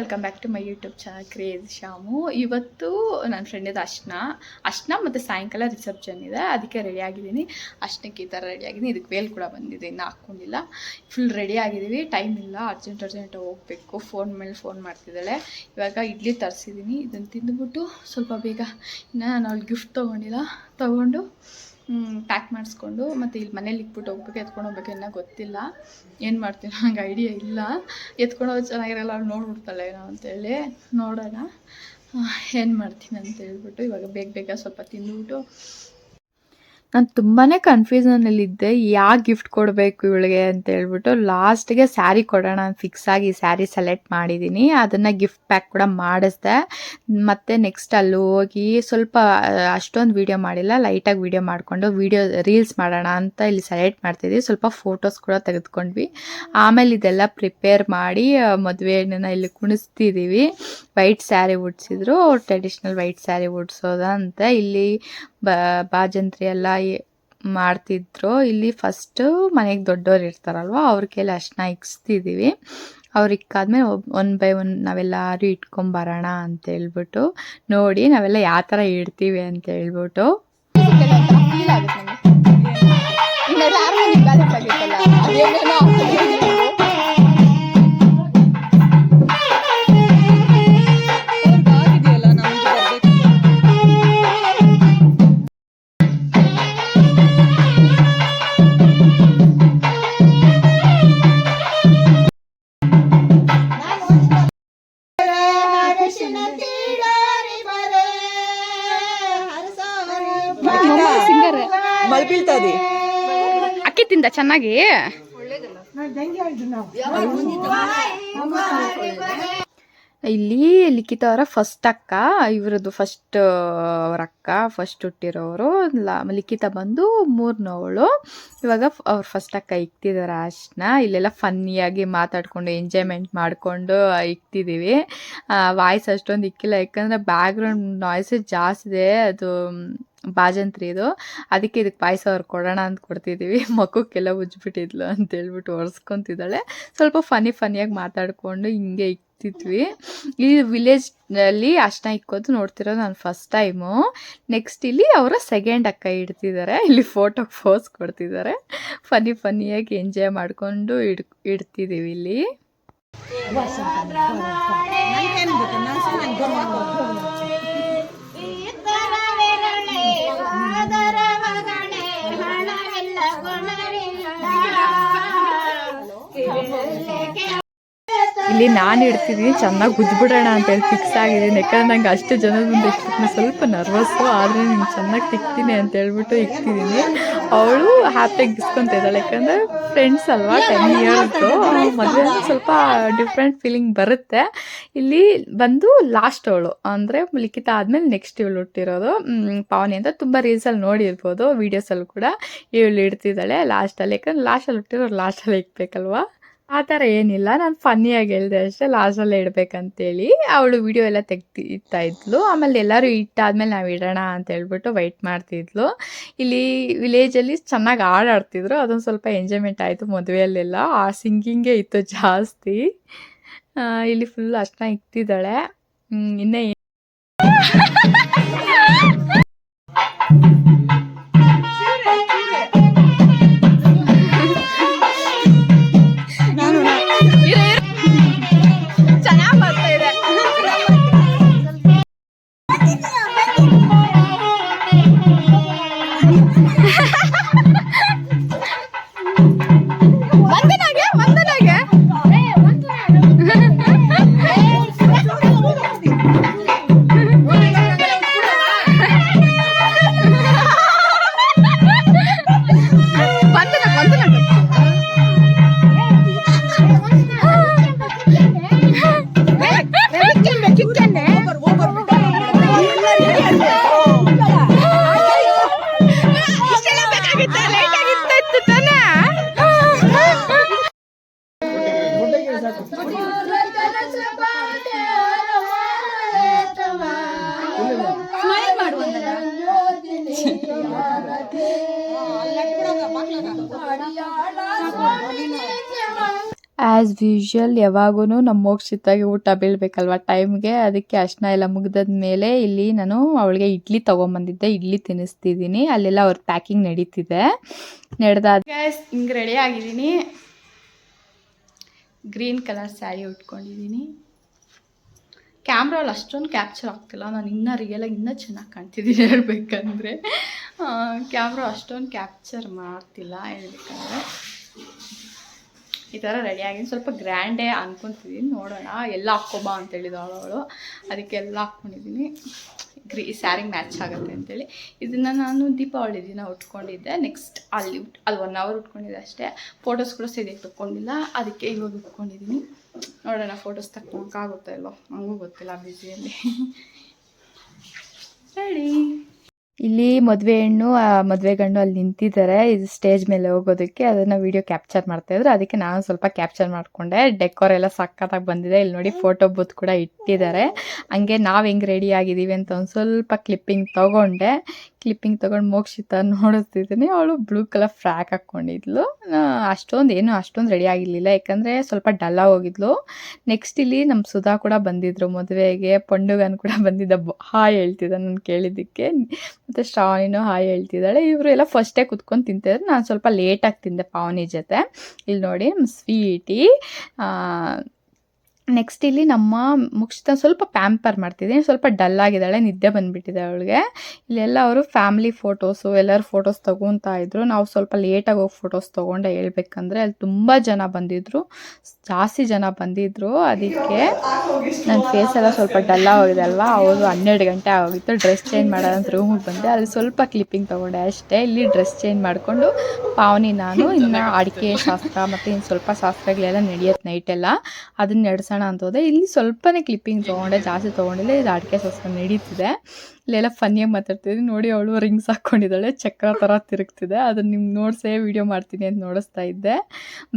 Welcome back to my YouTube channel craze Shamu ಇವತ್ತು ನನ್ನ ಫ್ರೆಂಡಿದ ಅಶ್ನ. ಅಶ್ನ ಮತ್ತು ಸಾಯಂಕಾಲ ರಿಸೆಪ್ಷನ್ ಇದೆ. ಅದಕ್ಕೆ ರೆಡಿ ಆಗಿದ್ದೀನಿ. ಅಶ್ನಕ್ಕೆ ಈ ಥರ ರೆಡಿ ಆಗಿದ್ದೀನಿ. ಇದಕ್ಕೆ ವೇಲ್ ಕೂಡ ಬಂದಿದೆ. ಇನ್ನು ಹಾಕ್ಕೊಂಡಿಲ್ಲ ಫುಲ್ ರೆಡಿ ಆಗಿದ್ದೀವಿ. ಟೈಮ್ ಇಲ್ಲ. ಅರ್ಜೆಂಟ್ ಅರ್ಜೆಂಟ್ ಹೋಗಬೇಕು. ಫೋನ್ ಮೇಲೆ ಫೋನ್ ಮಾಡ್ತಿದ್ದಾಳೆ. ಇವಾಗ ಇಡ್ಲಿ ತರಿಸಿದ್ದೀನಿ. ಇದನ್ನು ತಿಂದುಬಿಟ್ಟು ಸ್ವಲ್ಪ ಬೇಗ ಇನ್ನು ನಾನು ಅವ್ಳು ಗಿಫ್ಟ್ ತೊಗೊಂಡಿಲ್ಲ. ತೊಗೊಂಡು ಪ್ಯಾಕ್ ಮಾಡಿಸ್ಕೊಂಡು ಮತ್ತು ಇಲ್ಲಿ ಮನೇಲಿ ಇಟ್ಬಿಟ್ಟು ಹೋಗ್ಬೇಕು, ಎತ್ಕೊಂಡು ಹೋಗ್ಬೇಕು ಇನ್ನೂ ಗೊತ್ತಿಲ್ಲ. ಏನು ಮಾಡ್ತೀನಿ ನಂಗೆ ಐಡಿಯಾ ಇಲ್ಲ. ಎತ್ಕೊಂಡು ಹೋಗಿ ಚೆನ್ನಾಗಿರಲ್ಲ ಅವ್ಳು ನೋಡ್ಬಿಡ್ತಾಳೆ ಏನೋ ಅಂತೇಳಿ. ನೋಡೋಣ. ಏನು ಮಾಡ್ತೀನಿ ಅಂತ ಹೇಳ್ಬಿಟ್ಟು ಇವಾಗ ಬೇಗ ಬೇಗ ಸ್ವಲ್ಪ ತಿಂದುಬಿಟ್ಟು ನಾನು ತುಂಬಾ ಕನ್ಫ್ಯೂಸನಲ್ಲಿದ್ದೆ ಯಾವ ಗಿಫ್ಟ್ ಕೊಡಬೇಕು ಇವಳಿಗೆ ಅಂತ ಹೇಳ್ಬಿಟ್ಟು ಲಾಸ್ಟ್ಗೆ ಸ್ಯಾರಿ ಕೊಡೋಣ ಫಿಕ್ಸ್ ಆಗಿ ಸ್ಯಾರಿ ಸೆಲೆಕ್ಟ್ ಮಾಡಿದ್ದೀನಿ ಅದನ್ನು ಗಿಫ್ಟ್ ಪ್ಯಾಕ್ ಕೂಡ ಮಾಡಿಸ್ದೆ. ಮತ್ತು ನೆಕ್ಸ್ಟ್ ಅಲ್ಲಿ ಹೋಗಿ ಸ್ವಲ್ಪ ಅಷ್ಟೊಂದು ವೀಡಿಯೋ ಮಾಡಿಲ್ಲ. ಲೈಟಾಗಿ ವೀಡಿಯೋ ಮಾಡಿಕೊಂಡು ವೀಡಿಯೋ ರೀಲ್ಸ್ ಮಾಡೋಣ ಅಂತ ಇಲ್ಲಿ ಸೆಲೆಕ್ಟ್ ಮಾಡ್ತಿದ್ವಿ. ಸ್ವಲ್ಪ ಫೋಟೋಸ್ ಕೂಡ ತೆಗೆದುಕೊಂಡ್ವಿ. ಆಮೇಲೆ ಇದೆಲ್ಲ ಪ್ರಿಪೇರ್ ಮಾಡಿ ಮದುವೆ ಹಣ್ಣನ್ನು ಇಲ್ಲಿ ಕುಣಿಸ್ತಿದ್ದೀವಿ ವೈಟ್ ಸ್ಯಾರಿ ಉಡ್ಸಿದ್ರು. ಟ್ರೆಡಿಷ್ನಲ್ ವೈಟ್ ಸ್ಯಾರಿ ಉಡ್ಸೋದಂತ ಇಲ್ಲಿ ಬಾಜಂತ್ರಿ ಎಲ್ಲ ಮಾಡ್ತಿದ್ರು. ಇಲ್ಲಿ ಫಸ್ಟು ಮನೆಗೆ ದೊಡ್ಡವ್ರು ಇರ್ತಾರಲ್ವ ಅವ್ರ ಕೈಲಿ ಅಷ್ಟನ್ನ ಇಕ್ಸ್ತಿದ್ದೀವಿ ಅವ್ರು ಇಕ್ಕಾದ್ಮೇಲೆ ಒನ್ ಬೈ ಒನ್ ನಾವೆಲ್ಲರೂ ಇಟ್ಕೊಂಬರೋಣ ಅಂತ ಹೇಳ್ಬಿಟ್ಟು, ನೋಡಿ ನಾವೆಲ್ಲ ಯಾವ ಥರ ಇಡ್ತೀವಿ ಅಂತ ಹೇಳ್ಬಿಟ್ಟು. ಸಿಂಗರ್ ತಿಂದ ಚೆನ್ನಾಗಿ? ಇಲ್ಲಿ ಲಿಖಿತ ಅವರ ಫಸ್ಟ್ ಅಕ್ಕ, ಇವ್ರದ್ದು ಫಸ್ಟ್ ಅವ್ರ ಅಕ್ಕ ಫಸ್ಟ್ ಹುಟ್ಟಿರೋರು. ಲಿಖಿತ ಬಂದು ಮೂರ್ನವಳು. ಇವಾಗ ಅವ್ರ ಫಸ್ಟ್ ಅಕ್ಕ ಇಕ್ತಿದ್ದಾರೆ ಅಷ್ಟನ್ನ ಇಲ್ಲೆಲ್ಲ ಫನ್ನಿಯಾಗಿ ಮಾತಾಡ್ಕೊಂಡು ಎಂಜಾಯ್ಮೆಂಟ್ ಮಾಡಿಕೊಂಡು ಇಕ್ತಿದ್ದೀವಿ ವಾಯ್ಸ್ ಅಷ್ಟೊಂದು ಇಕ್ಕಿಲ್ಲ. ಯಾಕಂದರೆ ಬ್ಯಾಕ್ಗ್ರೌಂಡ್ ನಾಯ್ಸ್ ಜಾಸ್ತಿ ಇದೆ. ಅದು ಬಾಜಂತ್ರಿ ಇದು. ಅದಕ್ಕೆ ಇದಕ್ಕೆ ಪಾಯಸ ಅವ್ರು ಕೊಡೋಣ ಅಂತ ಕೊಡ್ತಿದ್ದೀವಿ ಮಕ್ಕಕ್ಕೆಲ್ಲ ಉಜ್ಜಿಬಿಟ್ಟಿದ್ಲು ಅಂತ ಹೇಳ್ಬಿಟ್ಟು ಒರೆಸ್ಕೊತಿದ್ದಾಳೆ. ಸ್ವಲ್ಪ ಫನಿ ಫನಿಯಾಗಿ ಮಾತಾಡಿಕೊಂಡು ಹಿಂಗೆ ಇಕ್ತಿದ್ವಿ. ಈ ವಿಲೇಜ್ ಅಲ್ಲಿ ಅಷ್ಟನ ಇಕ್ಕೋದು ನೋಡ್ತಿರೋದು ನಾನು ಫಸ್ಟ್ ಟೈಮು ನೆಕ್ಸ್ಟ್ ಇಲ್ಲಿ ಅವರ ಸೆಕೆಂಡ್ ಅಕ್ಕ ಇಡ್ತಿದ್ದಾರೆ ಇಲ್ಲಿ ಫೋಟೋ ಫೋಸ್ ಕೊಡ್ತಿದ್ದಾರೆ ಫನಿ ಫನಿಯಾಗಿ ಎಂಜಾಯ್ ಮಾಡಿಕೊಂಡು ಇಡ್ ಇಡ್ತಿದ್ದೀವಿ ಇಲ್ಲಿ. ಇಲ್ಲಿ ನಾನು ಇಡ್ತಿದ್ದೀನಿ ಚೆನ್ನಾಗಿ ಗುಜ್ಬಿಡೋಣ ಅಂತ ಹೇಳಿ ಫಿಕ್ಸ್ ಆಗಿದ್ದೀನಿ. ಯಾಕಂದ್ರೆ ನಂಗೆ ಅಷ್ಟು ಜನ ಮುಂದೆ ಇಕ್ಕಿದ್ನ ಸ್ವಲ್ಪ ನರ್ವಸ್ಸು ಆದರೆ ನೀನು ಚೆನ್ನಾಗಿ ತಿಕ್ತೀನಿ ಅಂತ ಹೇಳ್ಬಿಟ್ಟು ಇಕ್ತಿದ್ದೀನಿ ಅವಳು ಹ್ಯಾಪಿಯಾಗಿ ಇಸ್ಕೊಂತ ಇದ್ದಾಳೆ. ಯಾಕಂದರೆ ಫ್ರೆಂಡ್ಸ್ ಅಲ್ವಾ ಟೆನ್ ಇಯರ್ಸು ಮದುವೆ ಸ್ವಲ್ಪ ಡಿಫ್ರೆಂಟ್ ಫೀಲಿಂಗ್ ಬರುತ್ತೆ. ಇಲ್ಲಿ ಬಂದು ಲಾಸ್ಟ್ ಅವಳು. ಅಂದರೆ ಲಿಖಿತ ಆದಮೇಲೆ ನೆಕ್ಸ್ಟ್ ಇವಳು ಹುಟ್ಟಿರೋದು. ಪಾವನಿ ಅಂತ ತುಂಬ ರೀಲ್ಸಲ್ಲಿ ನೋಡಿರ್ಬೋದು ವೀಡಿಯೋಸಲ್ಲೂ ಕೂಡ ಇವಳು ಇಡ್ತಿದ್ದಾಳೆ ಲಾಸ್ಟಲ್ಲಿ ಯಾಕಂದ್ರೆ ಲಾಸ್ಟಲ್ಲಿ ಹುಟ್ಟಿರೋರು ಲಾಸ್ಟಲ್ಲಿ ಇಕ್ಬೇಕಲ್ವಾ ಆ ಥರ ಏನಿಲ್ಲ. ನಾನು ಫನ್ನಿಯಾಗಿ ಹೇಳಿದೆ ಅಷ್ಟೇ ಲಾಸ್ಟಲ್ಲೇ ಇಡಬೇಕಂತೇಳಿ. ಅವಳು ವಿಡಿಯೋ ಎಲ್ಲ ತೆಗ್ದು ಇಡ್ತಾ ಇದ್ಲು. ಆಮೇಲೆ ಎಲ್ಲರೂ ಇಟ್ಟಾದ್ಮೇಲೆ ನಾವು ಇಡೋಣ ಅಂತ ಹೇಳ್ಬಿಟ್ಟು ವೈಟ್ ಮಾಡ್ತಿದ್ಲು. ಇಲ್ಲಿ ವಿಲೇಜಲ್ಲಿ ಚೆನ್ನಾಗಿ ಆಡಾಡ್ತಿದ್ರು ಅದೊಂದು ಸ್ವಲ್ಪ ಎಂಜಾಯ್ಮೆಂಟ್ ಆಯಿತು ಮದುವೆಯಲ್ಲೆಲ್ಲ. ಆ ಸಿಂಗಿಂಗೇ ಇತ್ತು ಜಾಸ್ತಿ. ಇಲ್ಲಿ ಫುಲ್ ಅಷ್ಟನ್ನ ಇಕ್ತಿದ್ದಾಳೆ ಇನ್ನೇ ಆ್ಯಸ್ ಯೂಶ್ವಲ್ ಯಾವಾಗೂ ನಮ್ಮ ಮೋಕ್ಷಿತಾಗಿ ಊಟ ಬೀಳಬೇಕಲ್ವ ಟೈಮ್ಗೆ ಅದಕ್ಕೆ ಅರ್ಶನ ಎಲ್ಲ ಮುಗ್ದಾದ ಮೇಲೆ ಇಲ್ಲಿ ನಾನು ಅವಳಿಗೆ ಇಡ್ಲಿ ತೊಗೊಂಬಂದಿದ್ದೆ. ಇಡ್ಲಿ ತಿನ್ನಿಸ್ತಿದ್ದೀನಿ. ಅಲ್ಲೆಲ್ಲ ಅವ್ರ ಪ್ಯಾಕಿಂಗ್ ನಡೀತಿದೆ. ನಡೆದಾದ ಹಿಂಗೆ ರೆಡಿ ಆಗಿದ್ದೀನಿ. ಗ್ರೀನ್ ಕಲರ್ ಸ್ಯಾರಿ ಉಟ್ಕೊಂಡಿದ್ದೀನಿ. ಕ್ಯಾಮ್ರಲ್ಲಿ ಅಷ್ಟೊಂದು ಕ್ಯಾಪ್ಚರ್ ಆಗ್ತಿಲ್ಲ. ನಾನು ಇನ್ನೂ ರಿಯಲಾಗಿ ಇನ್ನೂ ಚೆನ್ನಾಗಿ ಕಾಣ್ತಿದ್ದೀನಿ ಹೇಳ್ಬೇಕಂದ್ರೆ. ಕ್ಯಾಮ್ರಾ ಅಷ್ಟೊಂದು ಕ್ಯಾಪ್ಚರ್ ಮಾಡ್ತಿಲ್ಲ ಹೇಳ್ಬೇಕಂದ್ರೆ. ಈ ಥರ ರೆಡಿಯಾಗಿ ಸ್ವಲ್ಪ ಗ್ರ್ಯಾಂಡೇ ಅನ್ಕೊತಿದ್ದೀನಿ ನೋಡೋಣ. ಎಲ್ಲ ಹಾಕ್ಕೊಬಾ ಅಂತ ಹೇಳಿದ ಅವಳು. ಅದಕ್ಕೆಲ್ಲ ಹಾಕ್ಕೊಂಡಿದ್ದೀನಿ ಗ್ರೀ, ಸ್ಯಾರಿಗೆ ಮ್ಯಾಚ್ ಆಗುತ್ತೆ ಅಂತೇಳಿ. ಇದನ್ನು ನಾನು ದೀಪಾವಳಿ ದಿನ ಉಟ್ಕೊಂಡಿದ್ದೆ. ನೆಕ್ಸ್ಟ್ ಅಲ್ಲಿ ಉಟ್ ಅಲ್ಲಿ ಒನ್ ಅವರ್ ಉಟ್ಕೊಂಡಿದ್ದೆ ಅಷ್ಟೇ. ಫೋಟೋಸ್ ಕೂಡ ಸರಿಯಾಗಿ ತಕ್ಕೊಂಡಿಲ್ಲ. ಅದಕ್ಕೆ ಇವಾಗ ಉಟ್ಕೊಂಡಿದ್ದೀನಿ ನೋಡೋಣ ಫೋಟೋಸ್ ತಕ್ಕೊಳಕ್ಕಾಗುತ್ತೋ ಇಲ್ಲೋ ಹಂಗೂ ಗೊತ್ತಿಲ್ಲ ಬ್ಯುಸಿಯಲ್ಲಿ ರೆಡಿ ಇಲ್ಲಿ ಮದುವೆ ಹೆಣ್ಣು, ಆ, ಮದುವೆ ಗಂಡು ಅಲ್ಲಿ ನಿಂತಿದ್ದಾರೆ. ಇದು ಸ್ಟೇಜ್ ಮೇಲೆ ಹೋಗೋದಕ್ಕೆ. ಅದನ್ನ ವಿಡಿಯೋ ಕ್ಯಾಪ್ಚರ್ ಮಾಡ್ತಾ ಇದ್ರು. ಅದಕ್ಕೆ ನಾನು ಸ್ವಲ್ಪ ಕ್ಯಾಪ್ಚರ್ ಮಾಡಿಕೊಂಡೆ. ಡೆಕೋರ್ ಎಲ್ಲ ಸಕ್ಕತ್ತಾಗಿ ಬಂದಿದೆ. ಇಲ್ಲಿ ನೋಡಿ ಫೋಟೋ ಬೂತ್ ಕೂಡ ಇಟ್ಟಿದ್ದಾರೆ. ಹಂಗೆ ನಾವು ಹೆಂಗೆ ರೆಡಿ ಆಗಿದ್ದೀವಿ ಅಂತ ಒಂದು ಸ್ವಲ್ಪ ಕ್ಲಿಪ್ಪಿಂಗ್ ತೊಗೊಂಡೆ. ಕ್ಲಿಪ್ಪಿಂಗ್ ತೊಗೊಂಡು ಮೋಕ್ಷಿತ ನೋಡಿಸ್ತಿದ್ದೀನಿ. ಅವಳು ಬ್ಲೂ ಕಲರ್ ಫ್ರಾಕ್ ಹಾಕ್ಕೊಂಡಿದ್ಲು. ಅಷ್ಟೊಂದು ಏನು ಅಷ್ಟೊಂದು ರೆಡಿ ಆಗಿರಲಿಲ್ಲ. ಯಾಕಂದರೆ ಸ್ವಲ್ಪ ಡಲ್ಲ ಹೋಗಿದ್ಲು. ನೆಕ್ಸ್ಟ್ ಇಲ್ಲಿ ನಮ್ಮ ಸುಧಾ ಕೂಡ ಬಂದಿದ್ರು ಮದುವೆಗೆ. ಪಂಡುಗನ್ ಕೂಡ ಬಂದಿದ್ದ. ಹಾಯ್ ಹೇಳ್ತಿದ್ದ ನಾನು ಕೇಳಿದ್ದಕ್ಕೆ. ಮತ್ತು ಶ್ರಾವಣಿನೂ ಹಾಯ್ ಹೇಳ್ತಿದ್ದಾಳೆ. ಇವರು ಎಲ್ಲ ಫಸ್ಟೇ ಕುತ್ಕೊಂಡು ತಿಂತಿದ್ರು. ನಾನು ಸ್ವಲ್ಪ ಲೇಟಾಗಿ ತಿಂದೆ ಪಾವನಿ ಜೊತೆ. ಇಲ್ಲಿ ನೋಡಿ ಸ್ವೀಟಿ ನೆಕ್ಸ್ಟ್ ಇಲ್ಲಿ ನಮ್ಮ ಮುಕ್ಷಿತ ಸ್ವಲ್ಪ ಪ್ಯಾಂಪರ್ ಮಾಡ್ತಿದ್ದೀನಿ ಸ್ವಲ್ಪ ಡಲ್ ಆಗಿದ್ದಾಳೆ, ನಿದ್ದೆ ಬಂದ್ಬಿಟ್ಟಿದೆ ಅವಳಿಗೆ. ಇಲ್ಲೆಲ್ಲ ಅವರು ಫ್ಯಾಮಿಲಿ ಫೋಟೋಸು ಎಲ್ಲರ ಫೋಟೋಸ್ ತೊಗೊತಾ ಇದ್ರು. ನಾವು ಸ್ವಲ್ಪ ಲೇಟಾಗಿ ಹೋಗಿ ಫೋಟೋಸ್ ತೊಗೊಂಡೆ ಹೇಳ್ಬೇಕಂದ್ರೆ ಅಲ್ಲಿ ತುಂಬ ಜನ ಬಂದಿದ್ರು. ಜಾಸ್ತಿ ಜನ ಬಂದಿದ್ರು. ಅದಕ್ಕೆ ನನ್ನ ಫೇಸ್ ಎಲ್ಲ ಸ್ವಲ್ಪ ಡಲ್ ಆಗೋಗಿದೆ ಅಲ್ವಾ? ಅವರು ಹನ್ನೆರಡು ಗಂಟೆ ಆಗೋಗಿತ್ತು. ಡ್ರೆಸ್ ಚೇಂಜ್ ಮಾಡೋದಂತ ರೂಮಿಗೆ ಬಂದೆ. ಅಲ್ಲಿ ಸ್ವಲ್ಪ ಕ್ಲಿಪ್ಪಿಂಗ್ ತೊಗೊಂಡೆ ಅಷ್ಟೇ. ಇಲ್ಲಿ ಡ್ರೆಸ್ ಚೇಂಜ್ ಮಾಡಿಕೊಂಡು ಪಾವನಿ ನಾನು ಇನ್ನು ಅಡಿಕೆ ಶಾಸ್ತ್ರ ಮತ್ತು ಇನ್ನು ಸ್ವಲ್ಪ ಶಾಸ್ತ್ರಗಳೆಲ್ಲ ನಡೆಯುತ್ತೆ ಎಲ್ಲ. ಅದನ್ನ ನಡೆಸೋಣ ಅಂತ ಹೋದೆ. ಇಲ್ಲಿ ಸ್ವಲ್ಪನೇ ಕ್ಲಿಪ್ಪಿಂಗ್ ತೊಗೊಂಡೆ ಜಾಸ್ತಿ ತೊಗೊಂಡಿಲ್ಲ ಇದು ಅಡಿಕೆ ಶಾಸ್ತ್ರ ನಡೀತಿದೆ. ಇಲ್ಲೆಲ್ಲ ಫನ್ನಿಯಾಗಿ ಮಾತಾಡ್ತಿದ್ದೀನಿ. ನೋಡಿ ಅವಳು ರಿಂಗ್ಸ್ ಹಾಕ್ಕೊಂಡಿದ್ದಾಳೆ ಚಕ್ರ ಥರ ತಿರುಗ್ತಿದೆ. ಅದನ್ನು ನಿಮ್ಗೆ ನೋಡಿಸೇ ವಿಡಿಯೋ ಮಾಡ್ತೀನಿ ಅಂತ ನೋಡಿಸ್ತಾ ಇದ್ದೆ.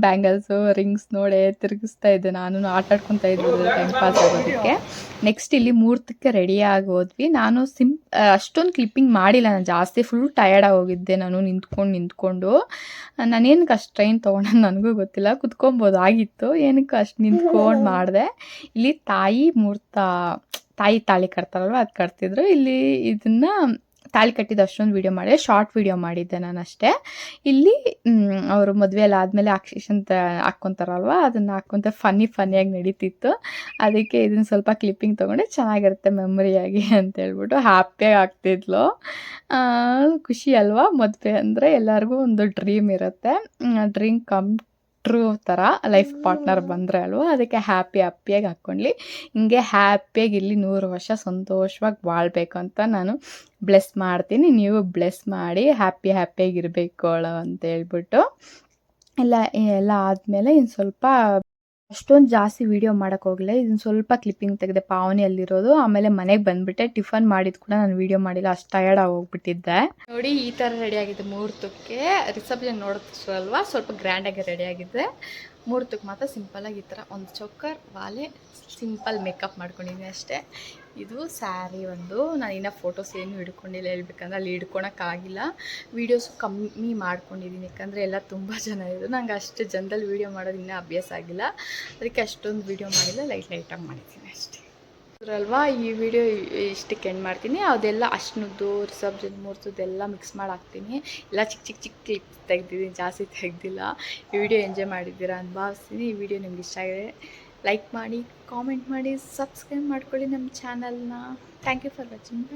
ಬ್ಯಾಂಗಲ್ಸು, ರಿಂಗ್ಸ್ ನೋಡೇ ತಿರುಗಿಸ್ತಾ ಇದ್ದೆ. ನಾನು ಆಟ ಆಡ್ಕೊತಾ ಇದ್ದೆ ಟೈಮ್ ಪಾಸ್ ಆಗೋದಕ್ಕೆ. ನೆಕ್ಸ್ಟ್ ಇಲ್ಲಿ ಮೂರ್ತಕ್ಕೆ ರೆಡಿ ಆಗೋದ್ವಿ ನಾನು ಸಿಂ ಅಷ್ಟೊಂದು ಕ್ಲಿಪ್ಪಿಂಗ್ ಮಾಡಿಲ್ಲ. ನಾನು ಜಾಸ್ತಿ ಫುಲ್ ಟಯರ್ಡ್ ಆಗೋಗಿದ್ದೆ ನಾನು ನಿಂತ್ಕೊಂಡು ನಿಂತ್ಕೊಂಡು. ನಾನೇನಕ್ಕೆ ಅಷ್ಟು ಟ್ರೈನ್ ತೊಗೊಂಡು ನನಗೂ ಗೊತ್ತಿಲ್ಲ. ಕುತ್ಕೊಬೋದು. ಆಗಿತ್ತು. ಏನಕ್ಕೆ ಅಷ್ಟು ನಿಂತ್ಕೊಂಡು ಮಾಡಿದೆ. ಇಲ್ಲಿ ತಾಯಿ ಮೂರ್ತ ತಾಯಿ ತಾಳಿ ಕಟ್ತಾರಲ್ವ? ಅದು ಕಟ್ತಿದ್ರು. ಇಲ್ಲಿ ಇದನ್ನು ತಾಳಿ ಕಟ್ಟಿದ ಅಷ್ಟೊಂದು ವೀಡಿಯೋ ಮಾಡಿದೆ. ಶಾರ್ಟ್ ವೀಡಿಯೋ ಮಾಡಿದ್ದೆ ನಾನು ಅಷ್ಟೇ. ಇಲ್ಲಿ ಅವರು ಮದುವೆ ಎಲ್ಲ ಆದಮೇಲೆ ಅಕ್ಷಿಷ್ ಅಂತ ಹಾಕ್ಕೊತಾರಲ್ವ ಅದನ್ನು ಹಾಕ್ಕೊಂತ ಫನ್ನಿ ಫನ್ನಿಯಾಗಿ ನಡೀತಿತ್ತು. ಅದಕ್ಕೆ ಇದನ್ನು ಸ್ವಲ್ಪ ಕ್ಲಿಪ್ಪಿಂಗ್ ತೊಗೊಂಡೆ. ಚೆನ್ನಾಗಿರುತ್ತೆ ಮೆಮೊರಿಯಾಗಿ ಅಂತ ಹೇಳ್ಬಿಟ್ಟು ಹ್ಯಾಪಿಯಾಗಿ ಆಗ್ತಿದ್ಲು ಖುಷಿ ಅಲ್ವಾ? ಮದುವೆ ಅಂದರೆ ಎಲ್ಲರಿಗೂ ಒಂದು ಡ್ರೀಮ್ ಇರುತ್ತೆ. ಡ್ರೀಮ್ ಕಮ್ ಟ್ರೂ ಥರ ಲೈಫ್ ಪಾರ್ಟ್ನರ್ ಬಂದರೆ ಅಲ್ವಾ? ಅದಕ್ಕೆ ಹ್ಯಾಪಿ ಹ್ಯಾಪಿಯಾಗಿ ಹಾಕ್ಕೊಂಡ್ಲಿ. ಹಿಂಗೆ ಹ್ಯಾಪಿಯಾಗಿ ಇಲ್ಲಿ ನೂರು ವರ್ಷ ಸಂತೋಷವಾಗಿ ಬಾಳ್ಬೇಕು ಅಂತ ನಾನು ಬ್ಲೆಸ್ ಮಾಡ್ತೀನಿ. ನೀವು ಬ್ಲೆಸ್ ಮಾಡಿ ಹ್ಯಾಪಿ ಹ್ಯಾಪಿಯಾಗಿ ಇರಬೇಕು ಅವಳು ಅಂತ ಹೇಳ್ಬಿಟ್ಟು. ಎಲ್ಲ ಎಲ್ಲ ಆದಮೇಲೆ ಇನ್ನು ಸ್ವಲ್ಪ ಅಷ್ಟೊಂದು ಜಾಸ್ತಿ ವಿಡಿಯೋ ಮಾಡೋಕ್ಕೆ ಹೋಗಲಿಲ್ಲ. ಇದನ್ನ ಸ್ವಲ್ಪ ಕ್ಲಿಪ್ಪಿಂಗ್ ತೆಗೆದೆ ಪಾವನಿಯಲ್ಲಿರೋದು. ಆಮೇಲೆ ಮನೆಗೆ ಬಂದುಬಿಟ್ಟೆ. ಟಿಫನ್ ಮಾಡಿದ್ದು ಕೂಡ ನಾನು ವೀಡಿಯೋ ಮಾಡಿಲ್ಲ. ಅಷ್ಟು ಟಯರ್ಡ್ ಹೋಗ್ಬಿಟ್ಟಿದ್ದೆ. ನೋಡಿ, ಈ ಥರ ರೆಡಿ ಆಗಿದೆ ಮುಹೂರ್ತಕ್ಕೆ ರಿಸೆಪ್ಷನ್ ಅಲ್ವಾ? ಸ್ವಲ್ಪ ಗ್ರ್ಯಾಂಡಾಗಿ ರೆಡಿ ಆಗಿದೆ ಮುಹೂರ್ತಕ್ಕೆ ಮಾತ್ರ ಸಿಂಪಲಾಗಿ ಈ ಥರ ಒಂದು ಚೊಕ್ಕರ್ ವಾಲೆ, ಸಿಂಪಲ್ ಮೇಕಪ್ ಮಾಡ್ಕೊಂಡಿದ್ದೀನಿ ಅಷ್ಟೇ. ಇದು ಸ್ಯಾರಿ ಒಂದು. ನಾನು ಇನ್ನೂ ಫೋಟೋಸ್ ಏನು ಹಿಡ್ಕೊಂಡಿಲ್ಲ. ಹೇಳ್ಬೇಕಂದ್ರೆ ಅಲ್ಲಿ ಹಿಡ್ಕೊಳಕ್ಕಾಗಿಲ್ಲ ವೀಡಿಯೋಸು ಕಮ್ಮಿ ಮಾಡ್ಕೊಂಡಿದ್ದೀನಿ ಯಾಕಂದರೆ ಎಲ್ಲ ತುಂಬ ಜನ ಇದ್ದರು ನಂಗೆ ಅಷ್ಟು ಜನದಲ್ಲಿ ವೀಡಿಯೋ ಮಾಡೋದು ಇನ್ನೂ ಅಭ್ಯಾಸ ಆಗಿಲ್ಲ. ಅದಕ್ಕೆ ಅಷ್ಟೊಂದು ವೀಡಿಯೋ ಮಾಡಿಲ್ಲ. ಲೈಟ್ ಲೈಟಾಗಿ ಮಾಡಿದ್ದೀನಿ ಅಷ್ಟೇ. ಅಲ್ವಾ ಈ ವಿಡಿಯೋ ಇಷ್ಟಕ್ಕೆ ಎಂಡ್ ಮಾಡ್ತೀನಿ. ಅದೆಲ್ಲ ಅಷ್ಟನದ್ದು ರಿಸಬ್ಜನ್ ಮೂರ್ತದ್ದೆಲ್ಲ ಮಿಕ್ಸ್ ಮಾಡಿ ಹಾಕ್ತೀನಿ ಎಲ್ಲ ಚಿಕ್ಕ ಚಿಕ್ಕ ಚಿಕ್ಕ ಕ್ಲಿಪ್ಸ್ ತೆಗ್ದಿದ್ದೀನಿ. ಜಾಸ್ತಿ ತೆಗ್ದಿಲ್ಲ. ಈ ವಿಡಿಯೋ ಎಂಜಾಯ್ ಮಾಡಿದ್ದೀರಾ ಅಂತ ಭಾವಿಸ್ತೀನಿ. ಈ ವಿಡಿಯೋ ನಿಮ್ಗೆ ಇಷ್ಟ ಆಗಿದೆ ಲೈಕ್ ಮಾಡಿ ಕಾಮೆಂಟ್ ಮಾಡಿ ಸಬ್ಸ್ಕ್ರೈಬ್ ಮಾಡ್ಕೊಳ್ಳಿ ನಮ್ಮ ಚಾನಲ್ನ ಥ್ಯಾಂಕ್ ಯು ಫಾರ್ ವಾಚಿಂಗ್